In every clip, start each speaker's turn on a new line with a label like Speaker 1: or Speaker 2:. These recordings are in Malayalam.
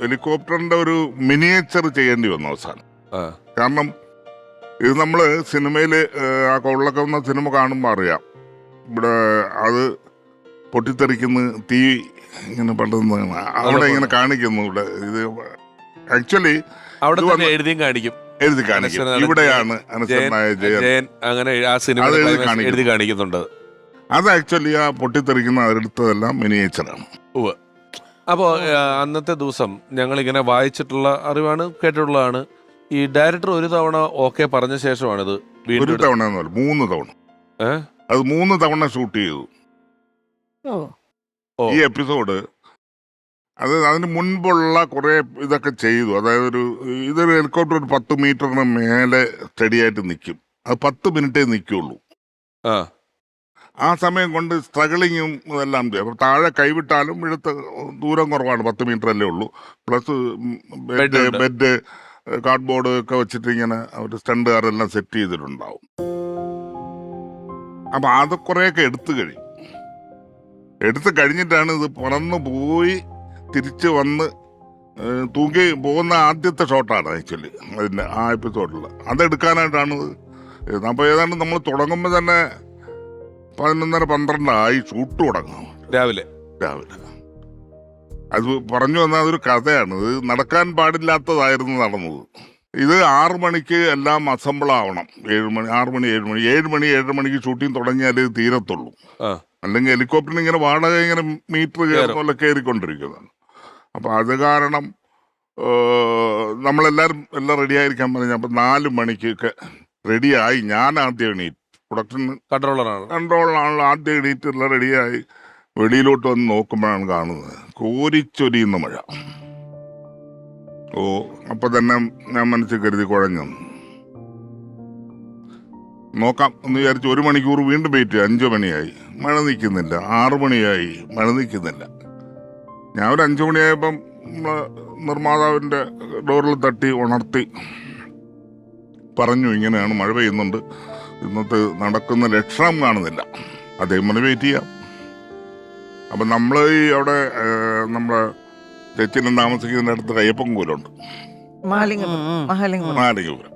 Speaker 1: ഹെലികോപ്റ്ററിന്റെ ഒരു മിനിയേച്ചർ ചെയ്യേണ്ടി വന്നു അവസാനം. കാരണം ഇത് നമ്മൾ സിനിമയിൽ ആ കൊള്ളൊക്കെ വന്ന സിനിമ കാണുമ്പോൾ അറിയാം. ഇവിടെ അത് പൊട്ടിത്തെറിക്കുന്ന തീ ഇങ്ങനെ പെട്ടെന്ന് അവിടെ ഇങ്ങനെ കാണിക്കുന്നു ഇവിടെ. ഇത് ആക്ച്വലി
Speaker 2: അവിടെ
Speaker 1: എഴുതി
Speaker 2: എഴുതിയും കാണിക്കും.
Speaker 1: എഴുതി കാണിക്കും. ഇവിടെയാണ് അനശ്വരനായ ജയൻ
Speaker 2: അങ്ങനെ ആ സിനിമ
Speaker 1: എഴുതി
Speaker 2: കാണിക്കുന്നുണ്ട്.
Speaker 1: അത് ആക്ച്വലി ആ പൊട്ടിത്തെറിക്കുന്ന അവരെടുത്തതെല്ലാം മിനിയേച്ചറാണ്.
Speaker 2: അപ്പോൾ അന്നത്തെ ദിവസം ഞങ്ങൾ ഇങ്ങനെ വായിച്ചിട്ടുള്ള അറിവാണ് കേട്ടിട്ടുള്ളതാണ്. ഈ ഡയറക്ടർ ഒരു തവണ ഓക്കെ പറഞ്ഞ ശേഷമാണിത്
Speaker 1: ഒരു
Speaker 2: വീണ്ടും
Speaker 1: തവണ എന്നല്ല മൂന്ന് തവണ.
Speaker 2: ഏ?
Speaker 1: അത് മൂന്ന് തവണ ഷൂട്ട് ചെയ്തു.
Speaker 2: ഓ.
Speaker 1: ഈ എപ്പിസോഡ് അത് അതിന് മുൻപുള്ള കുറെ ഇതൊക്കെ ചെയ്തു. അതായത് ഒരു ഇതൊരു ഹെലികോപ്റ്റർ ഒരു പത്ത് മീറ്ററിന് മേലെ സ്റ്റഡി ആയിട്ട് നിൽക്കും അത് പത്ത് മിനിറ്റേ നിൽക്കുള്ളൂ
Speaker 2: ആ.
Speaker 1: ആ സമയം കൊണ്ട് സ്ട്രഗിളിങ്ങും ഇതെല്ലാം ചെയ്യും. അപ്പൊ താഴെ കൈവിട്ടാലും ഇഴുത്ത് ദൂരം കുറവാണ് പത്ത് മീറ്റർ അല്ലേ ഉള്ളൂ. Plus bed. ബെഡ് കാർഡ്ബോർഡ് ഒക്കെ വെച്ചിട്ട് ഇങ്ങനെ അവർ സ്റ്റണ്ടുകാരെല്ലാം സെറ്റ് ചെയ്തിട്ടുണ്ടാവും. അപ്പം അത് കുറേയൊക്കെ എടുത്തു കഴിയും. എടുത്തു കഴിഞ്ഞിട്ടാണ് ഇത് പറന്നു പോയി തിരിച്ച് വന്ന് തൂങ്ങി പോകുന്ന ആദ്യത്തെ ഷോട്ടാണ് ആക്ച്വലി അതിന്റെ ആ എപ്പിസോഡിൽ അതെടുക്കാനായിട്ടാണ് ഇത്. ഇത് അപ്പൊ ഏതാണ്ട് നമ്മൾ തുടങ്ങുമ്പോൾ തന്നെ പതിനൊന്നര പന്ത്രണ്ടായി ഷൂട്ട് തുടങ്ങും.
Speaker 2: രാവിലെ.
Speaker 1: രാവിലെ. അത് പറഞ്ഞു വന്നാൽ അതൊരു കഥയാണ്. ഇത് നടക്കാൻ പാടില്ലാത്തതായിരുന്നു നടന്നത്. ഇത് ആറു മണിക്ക് എല്ലാം അസംബിൾ ആവണം ഏഴ് മണി ആറ് മണി ഏഴ് മണി. ഏഴ് മണി ഏഴ് മണിക്ക് ഷൂട്ടിംഗ് തുടങ്ങിയാലേ ഇത് തീരത്തുള്ളൂ. അല്ലെങ്കിൽ ഹെലികോപ്റ്ററിന് ഇങ്ങനെ വാടക ഇങ്ങനെ മീറ്റർ കയറുന്ന പോലെ കയറിക്കൊണ്ടിരിക്കുന്നതാണ്. അപ്പൊ അത് കാരണം നമ്മളെല്ലാവരും നമ്മളെല്ലാരും എല്ലാം റെഡി ആയിരിക്കാൻ പറഞ്ഞു. അപ്പം നാല് മണിക്കൊക്കെ റെഡിയായി ഞാൻ ആദ്യം എണീറ്റ്. പ്രൊഡക്ഷൻ
Speaker 2: കൺട്രോളറാണ്.
Speaker 1: കൺട്രോളറാണല്ലോ. ആദ്യം എണീറ്റ് റെഡിയായി വെളിയിലോട്ട് വന്ന് നോക്കുമ്പോഴാണ് കാണുന്നത്. കോരിച്ചൊരിയുന്ന മഴ. ഓ അപ്പൊ തന്നെ ഞാൻ മനസ്സിൽ കരുതി കുഴഞ്ഞു. നോക്കാം എന്ന് വിചാരിച്ച് ഒരു മണിക്കൂർ വീണ്ടും വെയിറ്റ് അഞ്ചു മണിയായി. മഴ നിൽക്കുന്നില്ല. ആറു മണിയായി. മഴ നിൽക്കുന്നില്ല. ഞാൻ ഒരു അഞ്ചു മണിയായപ്പം നമ്മൾ നിർമ്മാതാവിന്റെ ഡോറിൽ തട്ടി ഉണർത്തി പറഞ്ഞു ഇങ്ങനെയാണ് മഴ പെയ്യുന്നുണ്ട്. ഇന്നത്തെ നടക്കുന്ന ലക്ഷണം കാണുന്നില്ല. അതേപോലെ വെയിറ്റ് ചെയ്യാം. അപ്പം നമ്മൾ ഈ അവിടെ നമ്മുടെ നമ്മളെ താമസിക്കുന്നിടത്ത് അടുത്ത്
Speaker 3: അപ്പം
Speaker 1: നാലികപുരം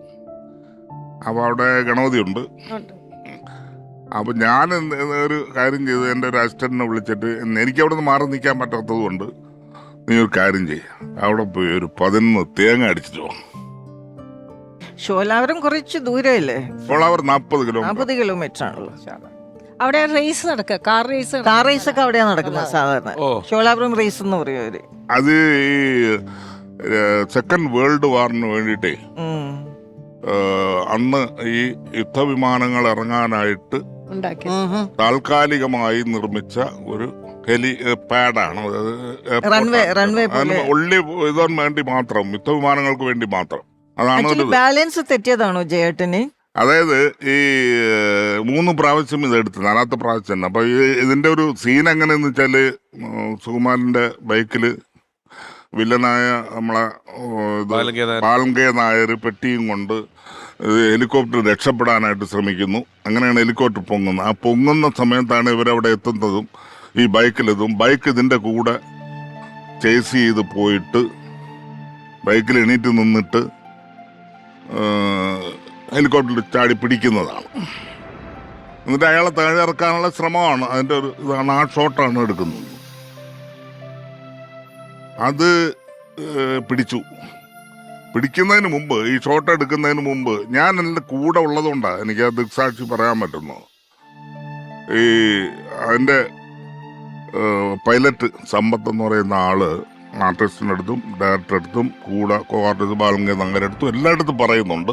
Speaker 1: അപ്പോൾ അവിടെ ഗണപതി ഉണ്ട്. അപ്പം ഞാൻ ഒരു കാര്യം ചെയ്ത് എന്റെ ഒരു അസിസ്റ്റന്റിനെ വിളിച്ചിട്ട് എനിക്ക് അവിടെ നിന്ന് മാറി നിൽക്കാൻ പറ്റാത്തത് കൊണ്ട് നീ ഒരു കാര്യം ചെയ്യുക അവിടെ പോയി ഒരു പതിനൊന്ന് തേങ്ങ അടിച്ചിട്ട് വാ.
Speaker 3: ഷോലാവരം കുറച്ച് ദൂരമല്ലേ
Speaker 1: ഷോലാവരം നാൽപ്പത് കിലോമീറ്റർ.
Speaker 3: നാൽപ്പത് കിലോമീറ്റർ ആണല്ലോ
Speaker 4: അവിടെ റേസ് നടക്കുക കാർ റേസ്
Speaker 3: കാർ റേസ് ഒക്കെ അവിടെയാണ് നടക്കുന്നത് സാധാരണ.
Speaker 2: ഷോലാവരം
Speaker 3: ഷോലാപുരം റേസ് എന്ന് പറയും അവർ.
Speaker 1: അത് ഈ സെക്കൻഡ് വേൾഡ് വാറിന് വേണ്ടിയിട്ടേ
Speaker 3: ഉം.
Speaker 1: അന്ന് ഈ യുദ്ധവിമാനങ്ങൾ ഇറങ്ങാനായിട്ട്. താൽക്കാലികമായി നിർമ്മിച്ച ഒരു ഹെലി പാഡാണ്
Speaker 3: അതായത്.
Speaker 1: ഉള്ളി ഇതാൻ വേണ്ടി മാത്രം യുദ്ധവിമാനങ്ങൾക്ക് വേണ്ടി മാത്രം. അതാണ്
Speaker 3: ബാലൻസ് തെറ്റിയതാണോ ജയേട്ടന്?
Speaker 1: അതായത് ഈ മൂന്ന് പ്രാവശ്യം ഇത് എടുത്ത് നാലാമത്തെ പ്രാവശ്യം തന്നെ. അപ്പൊ ഈ ഇതിന്റെ ഒരു സീൻ എങ്ങനെയെന്ന് വെച്ചാൽ ഉം, സുകുമാരന്റെ ബൈക്കിൽ വില്ലനായ നമ്മളെ
Speaker 2: ബാലങ്കേ നായർ.
Speaker 1: പെട്ടിയും കൊണ്ട് ഹെലികോപ്റ്റർ രക്ഷപ്പെടാനായിട്ട് ശ്രമിക്കുന്നു. അങ്ങനെയാണ് ഹെലികോപ്റ്റർ പൊങ്ങുന്നത്. ആ പൊങ്ങുന്ന സമയത്താണ് ഇവരവിടെ എത്തുന്നതും ഈ ബൈക്കിലെത്തും ബൈക്ക് ഇതിന്റെ കൂടെ ചേസ് ചെയ്ത് പോയിട്ട് ബൈക്കിൽ എണീറ്റ് നിന്നിട്ട് ഹെലികോപ്റ്ററിൽ ചാടി പിടിക്കുന്നതാണ്. എന്നിട്ട് അയാളെ താഴെ ഇറക്കാനുള്ള ശ്രമമാണ്. അതിന്റെ ഒരു ഇതാണ് ആ ഷോട്ടാണ് എടുക്കുന്നത്. അത് പിടിച്ചു. പിടിക്കുന്നതിന് മുമ്പ് ഈ ഷോട്ട് എടുക്കുന്നതിന് മുമ്പ് ഞാൻ എന്റെ കൂടെ ഉള്ളതുകൊണ്ടാണ് എനിക്ക് ആ ദൃക്സാക്ഷി പറയാൻ പറ്റുന്നത്. ഈ അതിന്റെ പൈലറ്റ് സമ്പത്ത് എന്ന് പറയുന്ന ആൾ ആർട്ടിസ്റ്റിന്റെ അടുത്തും ഡയറക്ടറുടെ അടുത്തും കൂടെ കോ ആർട്ടിസ്റ്റ് ബാലങ്കേ നങ്ങരുടെ അടുത്തും എല്ലായിടത്തും പറയുന്നുണ്ട്.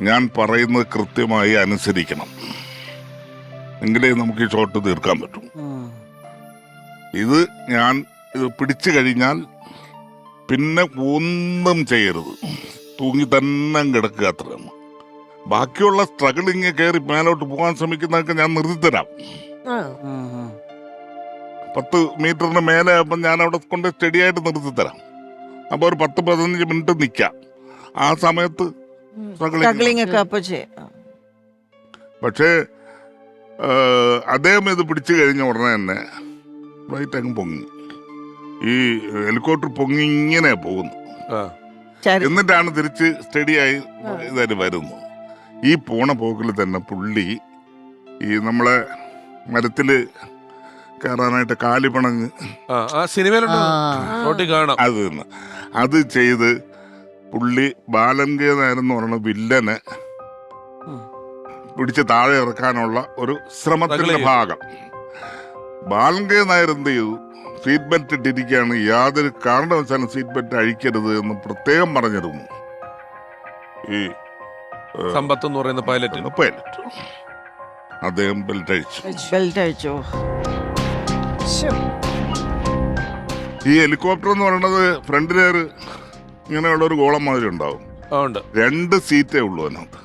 Speaker 1: ഞാൻ പറയുന്നത് കൃത്യമായി അനുസരിക്കണം. എങ്കിലേ നമുക്ക് ഈ ഷോട്ട് തീർക്കാൻ പറ്റും. ഇത് ഞാൻ ഇത് പിടിച്ചു കഴിഞ്ഞാൽ പിന്നെ ഒന്നും ചെയ്യരുത്. തൂങ്ങി തന്നെ കിടക്കുക അത്രയാണ് ബാക്കിയുള്ള സ്ട്രഗിളിങ് കയറി മേലോട്ട് പോകാൻ ശ്രമിക്കുന്നതൊക്കെ ഞാൻ നിർത്തിത്തരാം പത്ത് മീറ്ററിന് മേലെ ആകുമ്പോൾ ഞാൻ അവിടെ കൊണ്ട് സ്റ്റഡി ആയിട്ട് നിർത്തിത്തരാം അപ്പോൾ ഒരു പത്ത് പതിനഞ്ച് മിനിറ്റ് നിൽക്കാം ആ സമയത്ത്
Speaker 3: അപ്പൊ
Speaker 1: പക്ഷേ അദ്ദേഹം ഇത് പിടിച്ചു കഴിഞ്ഞ ഉടനെ തന്നെ ഫ്ലൈറ്റ് അങ്ങ് പൊങ്ങി. ഈ ഹെലികോപ്റ്റർ പൊങ്ങി ഇങ്ങനെ പോകുന്നു.
Speaker 2: ആ.
Speaker 1: എന്നിട്ടാണ് തിരിച്ച് സ്റ്റഡിയായി ഇതായിട്ട് വരുന്നത്. ഈ പോണ പോക്കിൽ തന്നെ പുള്ളി ഈ നമ്മളെ മരത്തിൽ കയറാനായിട്ട് കാലിപ്പണങ്ങ്
Speaker 2: ആ സിനിമയിലുണ്ട്. കാണാം.
Speaker 1: അത് തന്നെ. അത് ചെയ്ത് പുള്ളി ബാലങ്കേതായിരുന്നു പറയുന്ന വില്ലനെ പിടിച്ച് താഴെ ഇറക്കാനുള്ള ഒരു ശ്രമത്തിന്റെ. ഭാഗം. ബാലൻകേ നായർ എന്ത് ചെയ്തു? സീറ്റ് ബെൽറ്റ് ഇട്ടിരിക്കുകയാണ്. യാതൊരു കാരണവശാലും സീറ്റ് ബെൽറ്റ് അഴിക്കരുത് എന്ന് പ്രത്യേകം പറഞ്ഞിരുന്നു ഈ
Speaker 2: സമ്പത്ത് എന്ന് പറയുന്ന പൈലറ്റ്.
Speaker 1: പൈലറ്റ്. അദ്ദേഹം ബെൽറ്റ് അഴിച്ചു.
Speaker 3: ബെൽറ്റ് അഴിച്ചോ.
Speaker 1: ഈ ഹെലികോപ്റ്റർ എന്ന് പറയുന്നത് ഫ്രണ്ട് ലെയർ ഇങ്ങനെയുള്ള ഒരു ഗോളം മാതിരി ഉണ്ടാവും.
Speaker 2: ഉണ്ട്.
Speaker 1: രണ്ട് സീറ്റേ ഉള്ളൂ അതിനകത്ത്.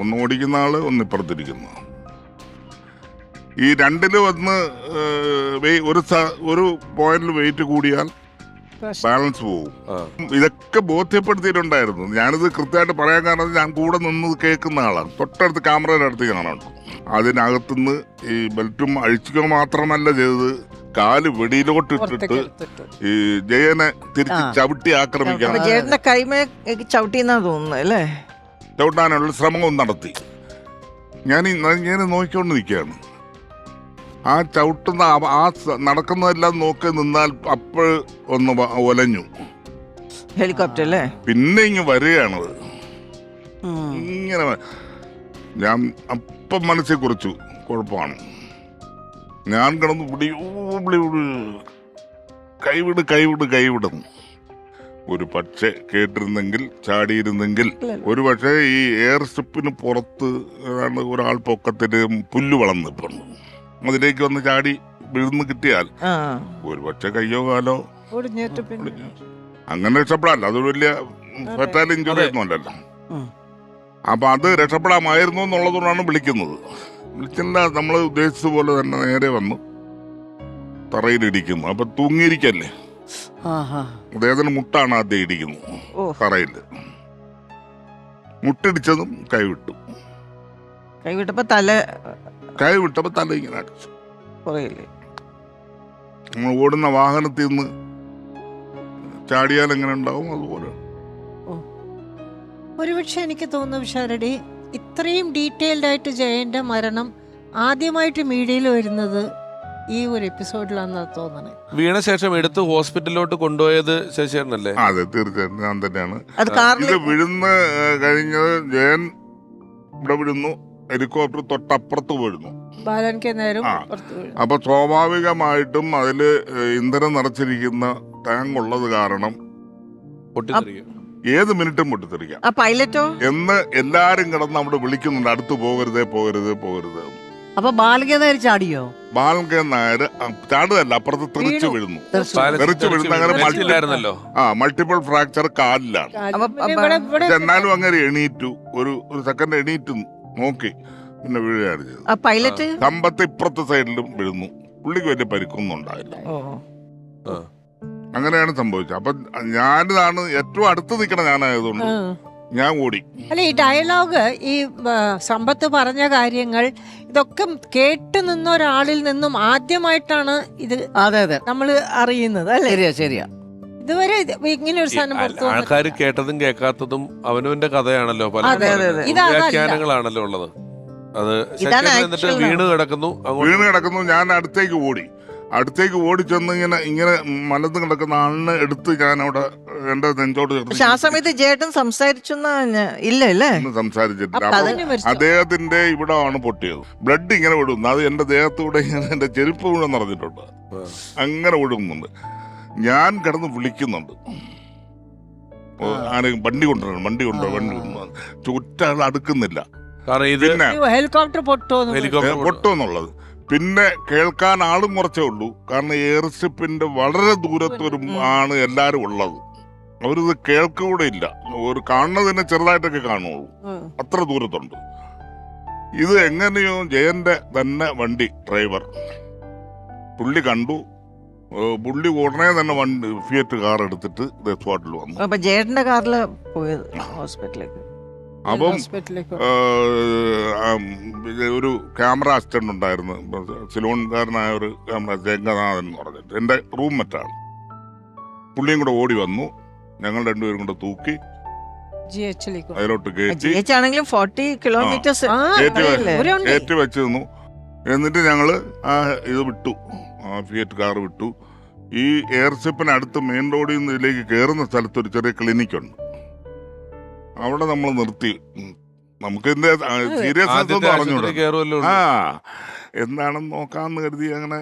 Speaker 1: ഒന്ന് ഓടിക്കുന്ന ആൾ ഒന്ന് ഇപ്പുറത്തിരിക്കുന്ന. ഈ രണ്ടിൽ വന്ന് ഒരു ഒരു പോയിന്റിൽ വെയിറ്റ് കൂടിയാൽ. ബാലൻസ് പോകും ഇതൊക്കെ ബോധ്യപ്പെടുത്തിയിട്ടുണ്ടായിരുന്നു. ഞാനിത് കൃത്യമായിട്ട് പറയാൻ കാരണം ഞാൻ കൂടെ നിന്ന് കേൾക്കുന്ന ആളാണ്. തൊട്ടടുത്ത് ക്യാമറയുടെ അടുത്ത് കാണാനുണ്ട് അതിനകത്തുനിന്ന് ഈ ബെൽറ്റും അഴിച്ചുക മാത്രമല്ല ചെയ്തത്. കാൽ വെടിയിലോട്ട് ഇട്ടിട്ട് ഈ ജയനെ തിരിച്ച്. ചവിട്ടി ആക്രമിക്കണം.
Speaker 3: ജയന്റെ കൈമേ ചവിട്ടിന്നാ തോന്നുന്നു അല്ലേ?
Speaker 1: ചവിട്ടാനുള്ള ശ്രമവും നടത്തി. ഞാൻ ഇങ്ങനെ നോക്കിക്കൊണ്ട് നിൽക്കുകയാണ്. ആ ചവിട്ടുന്ന ആ- നടക്കുന്നതെല്ലാം നോക്കി നിന്നാൽ അപ്പോൾ ഒന്ന് ഒലഞ്ഞു.
Speaker 3: ഹെലികോപ്റ്റർ അല്ലേ?
Speaker 1: പിന്നെ ഇങ്ങ് വരികയാണത്. ഇങ്ങനെ ഞാൻ അപ്പം മനസ്സിൽ കുറച്ചു കുഴപ്പമാണ്. ഞാൻ കിടന്ന് പിടി. കൈവിട് കൈവിട് കൈവിടുന്നു. ഒരു പക്ഷേ കേട്ടിരുന്നെങ്കിൽ ചാടിയിരുന്നെങ്കിൽ ഒരു പക്ഷേ ഈ എയർ സ്ട്രിപ്പിന് പുറത്ത് ഒരാൾ പൊക്കത്തിന് പുല്ല് വളർന്നിപ്പുണ്ട് അതിലേക്ക് വന്ന് ചാടി വീഴുന്ന് കിട്ടിയാൽ ഒരു പക്ഷേ കയ്യോ കാലോ? അങ്ങനെ രക്ഷപ്പെടാല്ല അതൊരു വലിയ ഫെറ്റാൽ ഇഞ്ചുറി ഒന്നും അല്ലല്ലോ. അപ്പൊ അത് രക്ഷപ്പെടാമായിരുന്നു എന്നുള്ളതുകൊണ്ടാണ് വിളിക്കുന്നത്. വിളിച്ചില്ല നമ്മൾ ഉദ്ദേശിച്ച പോലെ തന്നെ നേരെ വന്നു. തറയിലിടിക്കുന്നു. അപ്പൊ തൂങ്ങിയിരിക്കല്ലേ. അദ്ദേഹത്തിന് മുട്ടാണ് ആദ്യം ഇടിക്കുന്നത്.
Speaker 3: ഓ.
Speaker 1: തറയിൽ. മുട്ടിടിച്ചതും കൈവിട്ടു.
Speaker 3: കൈവിട്ടപ്പോ തല
Speaker 1: കൈ വിട്ടപ്പോ തല ഇങ്ങനെ അടിച്ചു. നമ്മൾ ഓടുന്ന വാഹനത്തിൽ നിന്ന് ചാടിയാൽ എങ്ങനെ ഉണ്ടാവും? അതുപോലെ.
Speaker 4: ഒരുപക്ഷെ എനിക്ക് തോന്നുന്നു വിശാരടി ഇത്രയും ഡീറ്റെയിൽഡ് ആയിട്ട് ജയന്റെ മരണം ആദ്യമായിട്ട് മീഡിയയിൽ വരുന്നത് ഈ ഒരു എപ്പിസോഡിലാണെന്ന് തോന്നണേ
Speaker 2: വീണ ശേഷം എടുത്ത് ഹോസ്പിറ്റലിലോട്ട് കൊണ്ടുപോയത് ശശിയേട്ടനല്ലേ
Speaker 1: അതെ തീർച്ചയായിട്ടും ഞാൻ തന്നെയാണ്
Speaker 3: അത്
Speaker 1: ഇത് വിഴുന്ന് ഏഹ്, കഴിഞ്ഞത് ജയൻ ഇവിടെ വിടുന്നു ഹെലികോപ്റ്റർ തൊട്ടപ്പുറത്ത് വീഴുന്നു
Speaker 4: ബാലൻകെ നേരം
Speaker 1: ആ.
Speaker 4: പുറത്ത് വീഴും.
Speaker 1: അപ്പൊ സ്വാഭാവികമായിട്ടും അതിൽ ഇന്ധനം നിറച്ചിരിക്കുന്ന ടാങ്ക് ഉള്ളത് കാരണം ഏത് മിനിറ്റും പൊട്ടിത്തെറിക്കാം
Speaker 3: ആ പൈലറ്റോ?
Speaker 1: എന്ന് എല്ലാരും കിടന്ന് അവിടെ വിളിക്കുന്നുണ്ട്. അടുത്ത് പോകരുതേ പോകരുതേ പോകരുത്.
Speaker 5: അപ്പൊ നായർ ചാടിയോ?
Speaker 1: ബാലൻ നായർ ചാടുകല്ല അപ്പുറത്ത് തെറിച്ചു. വീഴുന്നു.
Speaker 5: തെറിച്ചു.
Speaker 1: വീഴുന്ന. അങ്ങനെ ആ മൾട്ടിപ്പിൾ ഫ്രാക്ചർ കാലിലാണ്. എന്നാലും അങ്ങനെ എണീറ്റു. ഒരു ഒരു സെക്കൻഡ് എണീറ്റു. നോക്കി. പിന്നെ വീഴുകയാണ് ചെയ്തത്.
Speaker 3: ആ പൈലറ്റ്?
Speaker 1: കമ്പത്ത് ഇപ്പുറത്തെ സൈഡിലും വീഴുന്നു. പുള്ളിക്ക് വലിയ പരിക്കൊന്നും ഉണ്ടായില്ല.
Speaker 3: ഓ.
Speaker 1: അങ്ങനെയാണ് സംഭവിച്ചത്. അപ്പൊ ഞാനിതാണ് ഏറ്റവും അടുത്ത് നിൽക്കണ ഞാനായതുകൊണ്ട്. ഞാൻ ഓടി.
Speaker 4: അല്ല ഈ ഡയലോഗ് ഈ സമ്പത്ത് പറഞ്ഞ കാര്യങ്ങൾ ഇതൊക്കെ കേട്ട് നിന്ന ഒരാളിൽ നിന്നും ആദ്യമായിട്ടാണ് ഇത്
Speaker 5: അതെ അതെ.
Speaker 4: നമ്മൾ അറിയുന്നത് അല്ലേ?
Speaker 5: ശരിയാ ശരിയാ.
Speaker 4: ഇതുവരെ ഇത് ഇങ്ങനെ ഒരു സാധനം പുറത്തു
Speaker 2: ആൾക്കാർ കേട്ടതും കേൾക്കാത്തതും അവനവന്റെ കഥയാണല്ലോ പല വ്യാഖ്യാനങ്ങളാണല്ലോ ഉള്ളത്. അത് വീണ് കിടക്കുന്നു അങ്ങോട്ട്
Speaker 1: വീണ് കിടക്കുന്നു ഞാൻ അടുത്തേക്ക് ഓടി. അടുത്തേക്ക് ഓടി ചെന്ന് ഇങ്ങനെ ഇങ്ങനെ മലന്ന് കിടക്കുന്ന ആളിനെ എടുത്ത് ഞാൻ അവിടെ എന്റെ നെഞ്ചോട്
Speaker 3: പക്ഷെ ആ സമയത്ത് ജേട്ടൻ സംസാരിച്ചു ഇല്ല അല്ലേ
Speaker 1: ഒന്നും സംസാരിച്ചിട്ടില്ല.
Speaker 3: അപ്പൊ
Speaker 1: അപ്പൊ
Speaker 4: അതിന് മരിച്ചു.
Speaker 1: അദ്ദേഹത്തിന്റെ ഇവിടെ ആണ് പൊട്ടിയത്. ബ്ലഡ് ഇങ്ങനെ വിടുന്നു. അത് എന്റെ ദേഹത്തൂടെ ഇങ്ങനെ എന്റെ ചെരുപ്പ് മുഴുവൻ നിറഞ്ഞിട്ടുണ്ട്. അങ്ങനെ ഒഴുകുന്നുണ്ട്. ഞാൻ കിടന്ന് വിളിക്കുന്നുണ്ട്. ഓ, ആരെങ്കിലും വണ്ടി കൊണ്ടുവരണം വണ്ടി കൊണ്ടുവരണം വണ്ടി കൊണ്ടുവരണം. ചുറ്റാൾ അടുക്കുന്നില്ല.
Speaker 2: കാരണം ഇത്
Speaker 1: പിന്നെ
Speaker 4: ഹെലികോപ്റ്റർ പൊട്ടോ
Speaker 2: ഹെലികോപ്റ്റർ
Speaker 1: പൊട്ടുമെന്നുള്ളത് പിന്നെ കേൾക്കാൻ ആളും കുറച്ചേ ഉള്ളൂ. കാരണം എയർഷിപ്പിന്റെ വളരെ ദൂരത്തൊരു ആണ് എല്ലാരും ഉള്ളത്. അവരിത് കേൾക്കൂടെ ഇല്ല. ഒരു കാണുന്നതിനെ ചെറുതായിട്ടൊക്കെ കാണുള്ളൂ. അത്ര ദൂരത്തുണ്ട്. ഇത് എങ്ങനെയോ ജയന്റെ തന്നെ വണ്ടി ഡ്രൈവർ. പുള്ളി കണ്ടു. പുള്ളി ഉടനെ തന്നെ വണ്ടി ഫിയറ്റ് കാർ എടുത്തിട്ട് സ്പോട്ടിൽ വന്നു.
Speaker 3: അപ്പൊ ജയന്റെ കാറിൽ പോയത് ഹോസ്പിറ്റലിലേക്ക്?
Speaker 1: അപ്പം ഒരു ക്യാമറ അസിസ്റ്റന്റ് ഉണ്ടായിരുന്നു. സിലോൺകാരനായ ഒരു ക്യാമറ ജംഗനാഥൻ എന്ന് പറഞ്ഞിട്ട്. എന്റെ റൂം മറ്റാണ്. പുള്ളിയും കൂടെ ഓടി വന്നു. ഞങ്ങൾ രണ്ടുപേരും കൂടെ തൂക്കി അതിലോട്ട് കയറ്റി വെച്ച് നിന്നു എന്നിട്ട് ഞങ്ങൾ ആ ഇത് വിട്ടു. ആ ഫിയറ്റ് കാർ വിട്ടു. ഈ എയർഷിപ്പിനടുത്ത് മെയിൻ റോഡിൽ നിന്ന് ഇതിലേക്ക് കയറുന്ന സ്ഥലത്ത് ഒരു ചെറിയ ക്ലിനിക്കുണ്ട് അവിടെ നമ്മൾ നിർത്തി. നമുക്ക് എന്താ
Speaker 2: സീരിയസ്
Speaker 1: അറിഞ്ഞൂടാ ആ എന്താണെന്ന് നോക്കാന്ന് കരുതി അങ്ങനെ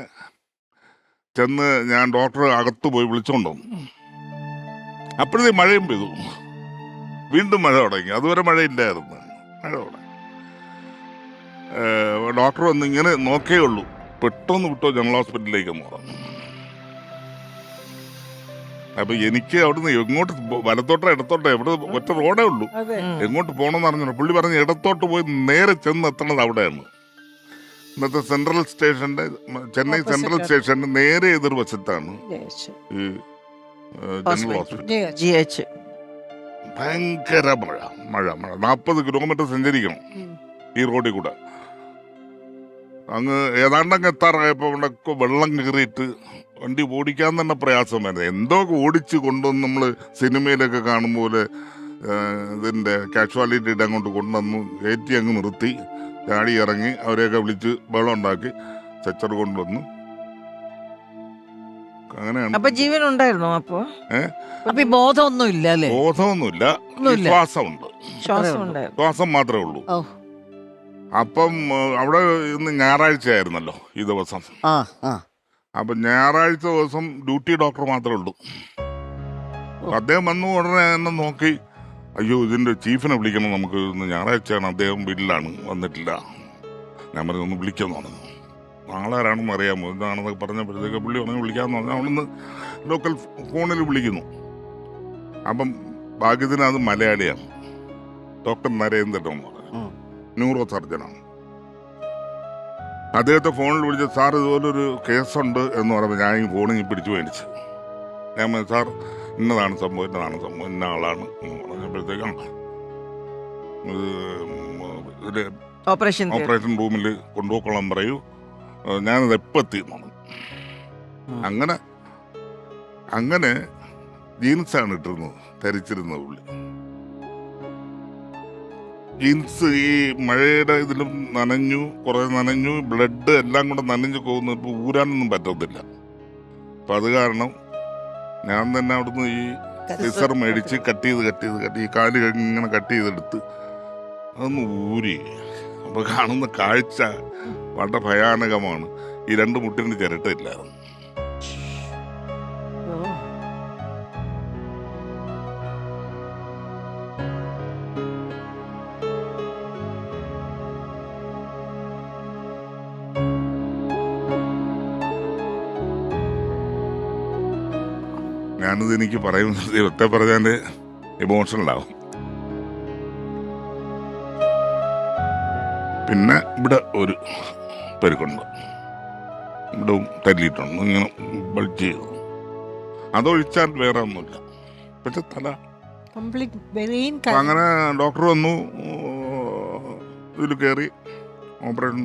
Speaker 1: ചെന്ന് ഞാൻ ഡോക്ടറെ അകത്ത് പോയി വിളിച്ചോണ്ടു അപ്പോഴത്തെ മഴയും പെയ്തു. വീണ്ടും മഴ തുടങ്ങി. അതുവരെ മഴയില്ലായിരുന്നു മഴ തുടങ്ങി. ഡോക്ടർ വന്ന് ഇങ്ങനെ നോക്കേ ഉള്ളൂ. പെട്ടെന്ന് വിട്ടോ ജനറൽ ഹോസ്പിറ്റലിലേക്ക് എന്ന് പറഞ്ഞു. അപ്പൊ എനിക്ക് അവിടുന്ന് എങ്ങോട്ട് വലത്തോട്ടോ ഇടത്തോട്ടോ എവിടെ ഒറ്റ റോഡേ ഉള്ളൂ.
Speaker 4: അതെ.
Speaker 1: എങ്ങോട്ട് പോകണമെന്ന് അറിഞ്ഞു പുള്ളി പറഞ്ഞ് ഇടത്തോട്ട് പോയി നേരെ ചെന്ന് എത്തണത് അവിടെയാണ്. ഇന്നത്തെ സെൻട്രൽ സ്റ്റേഷന്റെ ചെന്നൈ സെൻട്രൽ. സ്റ്റേഷന്റെ നേരെ എതിർവശത്താണ് ഈ ജനറൽ ഹോസ്പിറ്റൽ. ഭയങ്കര മഴ മഴ മഴ. നാൽപ്പത് കിലോമീറ്റർ സഞ്ചരിക്കണം ഈ റോഡിൽ കൂടെ. അങ്ങ് ഏതാണ്ടങ്ങ് എത്താറായപ്പോ അവിടെ വെള്ളം കയറിയിട്ട് വണ്ടി ഓടിക്കാൻ തന്നെ പ്രയാസമായിരുന്നു എന്തോ ഓടിച്ച് കൊണ്ടുവന്ന് നമ്മൾ സിനിമയിലൊക്കെ കാണും പോലെ ഇതിന്റെ ഇതിന്റെ കാഷ്വാലിറ്റിയുടെ അങ്ങോട്ട് കൊണ്ടുവന്നു കയറ്റി അങ്ങ് നിർത്തി. ചാടി ഇറങ്ങി അവരെയൊക്കെ വിളിച്ച് വെള്ളം ഉണ്ടാക്കി ചച്ചർ കൊണ്ടുവന്നു. അങ്ങനെയാണ്.
Speaker 3: അപ്പൊ ജീവൻ ഉണ്ടായിരുന്നോ അപ്പൊ?
Speaker 5: അപ്പൊ ഈ ബോധമൊന്നും ഇല്ല അല്ലേ?
Speaker 1: ബോധമൊന്നുമില്ല. ശ്വാസമുണ്ട്.
Speaker 3: ശ്വാസം
Speaker 1: മാത്രമേ ഉള്ളൂ. അപ്പം അവിടെ ഇന്ന് ഞായറാഴ്ച ആയിരുന്നല്ലോ ഈ ദിവസം.
Speaker 5: ആ ആ.
Speaker 1: അപ്പൊ ഞായറാഴ്ച ദിവസം ഡ്യൂട്ടി ഡോക്ടർ മാത്രമേ ഉള്ളൂ. അദ്ദേഹം വന്നു ഉടനെ എന്നെ നോക്കി അയ്യോ ഇതിന്റെ ചീഫിനെ വിളിക്കണം നമുക്ക്. ഇന്ന് ഞായറാഴ്ചയാണ്. അദ്ദേഹം വീട്ടിലാണ്. വന്നിട്ടില്ല. ഞാൻ പറഞ്ഞു ഒന്ന് വിളിക്കാന്ന് പറഞ്ഞു. ആളാരാണെന്ന് അറിയാമോ? എന്താണെന്നൊക്കെ പറഞ്ഞപ്പോഴത്തേക്ക് പുള്ളി പറഞ്ഞു വിളിക്കാന്ന് പറഞ്ഞു. അവിടുന്ന് ലോക്കൽ ഫോണിൽ വിളിക്കുന്നു. അപ്പം ഭാഗ്യത്തിന് അത് മലയാളിയാണ്. ഡോക്ടർ നരേന്ദ്രൻ എന്ന് പറഞ്ഞു. ന്യൂറോ സർജനാണ്. അദ്ദേഹത്തെ ഫോണിൽ വിളിച്ച് സാർ ഇതുപോലൊരു കേസുണ്ട് എന്ന് പറയുമ്പോൾ ഞാൻ ഈ ഫോണിൽ പിടിച്ചു മേടിച്ച്. ഞാൻ സാർ ഇന്നതാണ് സംഭവം ഇന്നതാണ് സംഭവം ഇന്ന ആളാണ് പറഞ്ഞപ്പോഴത്തേക്കും
Speaker 3: ഓപ്പറേഷൻ
Speaker 1: ഓപ്പറേഷൻ റൂമിൽ കൊണ്ടുപോയിക്കൊള്ളാൻ പറയൂ. ഞാനത് എപ്പോൾ എത്തി എന്നാണ്. അങ്ങനെ അങ്ങനെ ജീൻസാണ് ഇട്ടിരുന്നത് ധരിച്ചിരുന്നത് പുള്ളി. ജീൻസ് ഈ മഴയുടെ ഇതിലും നനഞ്ഞു കുറെ നനഞ്ഞു ബ്ലഡ് എല്ലാം കൂടെ നനഞ്ഞു പോകുന്നു. ഇപ്പൊ ഊരാനൊന്നും പറ്റത്തില്ല. അപ്പൊ അത് കാരണം ഞാൻ തന്നെ അവിടുന്ന് ഈ സിസർ മേടിച്ച് കട്ട് ചെയ്ത് കട്ട് ചെയ്ത് കട്ട് ഈ കാൽ ഇങ്ങനെ കട്ട് ചെയ്തെടുത്ത് അതൊന്ന് ഊരി. അപ്പൊ കാണുന്ന കാഴ്ച വളരെ ഭയാനകമാണ്. ഈ രണ്ട് മുട്ടിന് ചിരട്ടയില്ലായിരുന്നു ഞാനിത് എനിക്ക് പറയുന്നത് ദൈവത്തെ പറഞ്ഞാൽ ഇമോഷണൽ ആവും. പിന്നെ ഇവിടെ ഒരു പെരുക്കുണ്ട്. ഇവിടെ തല്ലിയിട്ടുണ്ട്. ഇങ്ങനെ ബൾജ് ചെയ്തു. അതൊഴിച്ചാൽ വേറെ ഒന്നുമില്ല. പക്ഷെ തല. അങ്ങനെ ഡോക്ടർ വന്നു. ഇതിൽ കയറി ഓപ്പറേഷൻ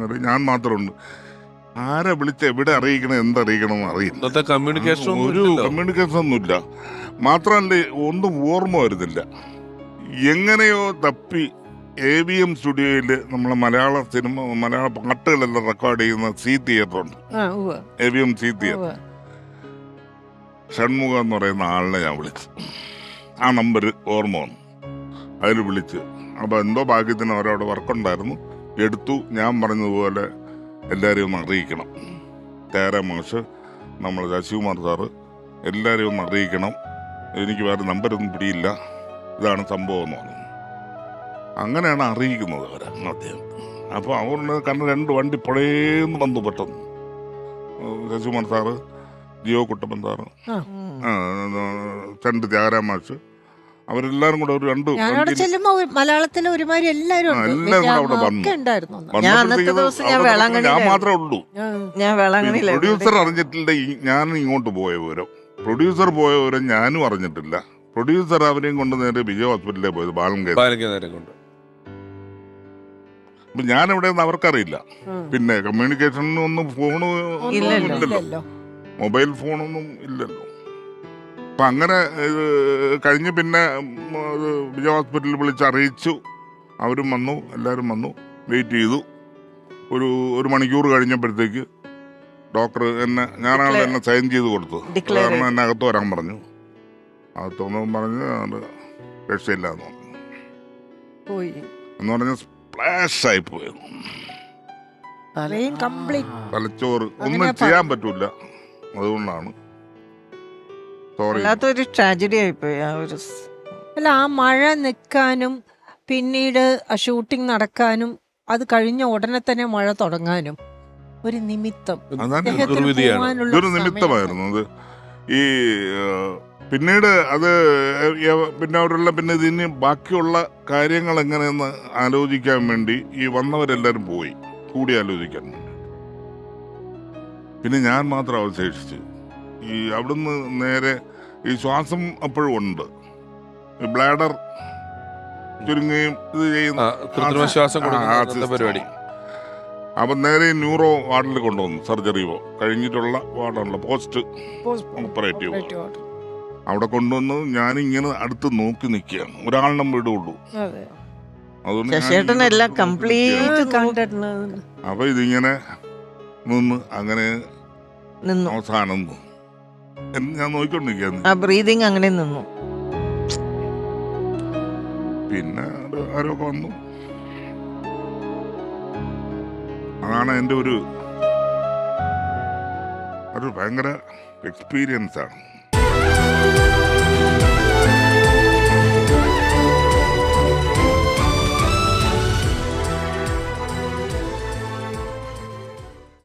Speaker 1: കയറി. ഞാൻ മാത്രമുണ്ട്. ആരെ വിളിച്ച് എവിടെ അറിയിക്കണം എന്തറിയിക്കണം അറിയില്ല.
Speaker 2: ഇന്നത്തെ കമ്മ്യൂണിക്കേഷൻ ഒന്നും
Speaker 1: ഒരു കമ്മ്യൂണിക്കേഷൻ ഒന്നുമില്ല. മാത്രമല്ല ഒന്നും ഓർമ്മ വരുന്നില്ല. എങ്ങനെയോ തപ്പി എ വി എം സ്റ്റുഡിയോയിൽ നമ്മളെ മലയാള സിനിമ മലയാള പാട്ടുകളെല്ലാം റെക്കോർഡ് ചെയ്യുന്ന സി തിയേറ്റർ ഉണ്ട്.
Speaker 4: ആ ഉവ്വ്.
Speaker 1: A V M C theatre
Speaker 4: ഉവ്വ്.
Speaker 1: ഷൺമുഖം എന്ന് പറയുന്ന ആളിനെ ഞാൻ വിളിച്ചു. ആ നമ്പർ ഓർമ്മ വന്നു. അതിൽ വിളിച്ച് അപ്പോൾ എന്തോ ഭാഗ്യത്തിന് അവരവിടെ വർക്കുണ്ടായിരുന്നു എടുത്തു. ഞാൻ പറഞ്ഞതുപോലെ എല്ലാവരെയും ഒന്ന് അറിയിക്കണം. തേര മാഷ് നമ്മൾ ശശികുമാർ സാറ് എല്ലാവരെയും ഒന്ന് അറിയിക്കണം. എനിക്ക് വേറെ നമ്പരൊന്നും പിടിയില്ല. ഇതാണ് സംഭവം എന്ന് പറഞ്ഞു. അങ്ങനെയാണ് അറിയിക്കുന്നത് അവരെ അദ്ദേഹം. അപ്പോൾ അവരുടെ കാരണം രണ്ട് വണ്ടി പുഴയെന്ന് വന്നു പെട്ടെന്ന്. ശശികുമാർ സാറ് ജിയോ കുട്ടപ്പൻ സാറ് രണ്ട് ത്യാഗരാജ മാഷ് അവരെല്ലാരും കൂടെ ഒരു രണ്ട്
Speaker 4: ഞാനവിടെ
Speaker 1: വണ്ടിയിൽ
Speaker 4: ചെല്ലുമ്പോ ഒരു- മലയാളത്തിലെ ഒരുമാതിരി എല്ലാരും
Speaker 1: ആ, എല്ലാവരും കൂടെ അവിടെ വന്നു.
Speaker 4: ഒക്കെ ഉണ്ടായിരുന്നു അന്ന്.
Speaker 3: ഞാൻ അന്നത്തെ ദിവസം ഞാൻ
Speaker 1: അവിടെ ഞാൻ
Speaker 3: വേളാങ്കണ്ണിയിലായിരുന്നു.
Speaker 1: മാത്രമേ ഉള്ളൂ
Speaker 4: ആ.
Speaker 3: ഞാൻ
Speaker 1: പ്രൊഡ്യൂസർ അറിഞ്ഞിട്ടില്ല ഈ- ഞാൻ ഇങ്ങോട്ട് പോയ വിവരം പ്രൊഡ്യൂസർ പോയ വിവരം ഞാനും അറിഞ്ഞിട്ടില്ല പ്രൊഡ്യൂസർ അവരെയും കൊണ്ട് നേരെ വിജയ ഹോസ്പിറ്റലിൽ പോയത് ബാലങ്കേത്
Speaker 2: പാലിക്കാൻ നേരം കൊണ്ട്
Speaker 1: അപ്പൊ ഞാൻ എവിടെയെന്ന് അവർക്കറിയില്ല
Speaker 4: ഉം.
Speaker 1: പിന്നെ കമ്മ്യൂണിക്കേഷനൊന്നും ഫോണ്
Speaker 3: ഇല്ലല്ലോ.
Speaker 1: ഇല്ലല്ലോ
Speaker 4: ഇല്ലല്ലോ.
Speaker 1: മൊബൈൽ ഫോണൊന്നും ഇല്ലല്ലോ അപ്പം അങ്ങനെ കഴിഞ്ഞ് പിന്നെ വിജയ ഹോസ്പിറ്റലിൽ വിളിച്ച് അറിയിച്ചു. അവരും വന്നു എല്ലാവരും വന്നു വെയിറ്റ് ചെയ്തു. ഒരു ഒരു മണിക്കൂർ കഴിഞ്ഞപ്പോഴത്തേക്ക് ഡോക്ടർ എന്നെ ഞാനാണ് എന്നെ സൈൻ ചെയ്ത് കൊടുത്തു
Speaker 3: Declare
Speaker 1: കാരണം എന്നെ അകത്ത് വരാൻ പറഞ്ഞു. അകത്ത് വന്നു പറഞ്ഞ് രക്ഷയില്ല എന്ന് പറഞ്ഞു. എന്ന് പറഞ്ഞ സ്പ്ലാഷ് ആയി പോയി. തലച്ചോറ് ഒന്നും ചെയ്യാൻ പറ്റൂല. അതുകൊണ്ടാണ്. സോറി
Speaker 3: വല്ലാത്തൊരു ട്രാജഡി ആയിപ്പോയി. ആ ഒരു സ്-
Speaker 4: അല്ല ആ മഴ നിൽക്കാനും പിന്നീട് ആ ഷൂട്ടിംഗ് നടക്കാനും അത് കഴിഞ്ഞ ഉടനെ തന്നെ മഴ തുടങ്ങാനും ഒരു നിമിത്തം.
Speaker 1: അതാണ്
Speaker 4: അദ്ദേഹത്തിന്
Speaker 2: ദുർവിധിയാണ്.
Speaker 4: പോവാനുള്ള
Speaker 1: ഇതൊരു
Speaker 4: സമയം.
Speaker 1: നിമിത്തമായിരുന്നു. അത് ഈ പിന്നീട് അത് പിന്നെ അവിടെയുള്ള പിന്നെ ഇതിന് ബാക്കിയുള്ള കാര്യങ്ങൾ എങ്ങനെയെന്ന് ആലോചിക്കാൻ വേണ്ടി ഈ വന്നവരെല്ലാവരും പോയി. കൂടി ആലോചിക്കാൻ വേണ്ടി. പിന്നെ ഞാൻ മാത്രം അവശേഷിച്ചു. ഈ അവിടുന്ന് നേരെ ഈ ശ്വാസം അപ്പോഴും ഉണ്ട് ഈ ബ്ലാഡർ ചുരുങ്ങുകയും ഇത് ചെയ്യുന്ന
Speaker 2: ശ്വാസം. പരിപാടി
Speaker 1: അപ്പം നേരെ ന്യൂറോ വാർഡിൽ കൊണ്ടുവന്നു സർജറി കഴിഞ്ഞിട്ടുള്ള വാർഡാണല്ലോ പോസ്റ്റ് ഓപ്പറേറ്റീവ്. അവിടെ കൊണ്ടുവന്ന് ഞാനിങ്ങനെ അടുത്ത് നോക്കി നിൽക്കുകയാണ് ഒരാളിനും വിടുള്ളൂ
Speaker 4: അതെ.
Speaker 1: അതുകൊണ്ട്. അപ്പൊ ഇതിങ്ങനെ നിന്ന് അങ്ങനെ അവസാനം. എന്ന് ഞാൻ നോക്കിക്കൊണ്ടിരിക്കുന്നു
Speaker 3: ആ ബ്രീതിങ് അങ്ങനെ നിന്നു.
Speaker 1: പിന്നെ ആരോ ആരൊക്കെ വന്നു? അതാണ് എന്റെ ഒരു ഒരു ഭയങ്കര എക്സ്പീരിയൻസ് ആണ്.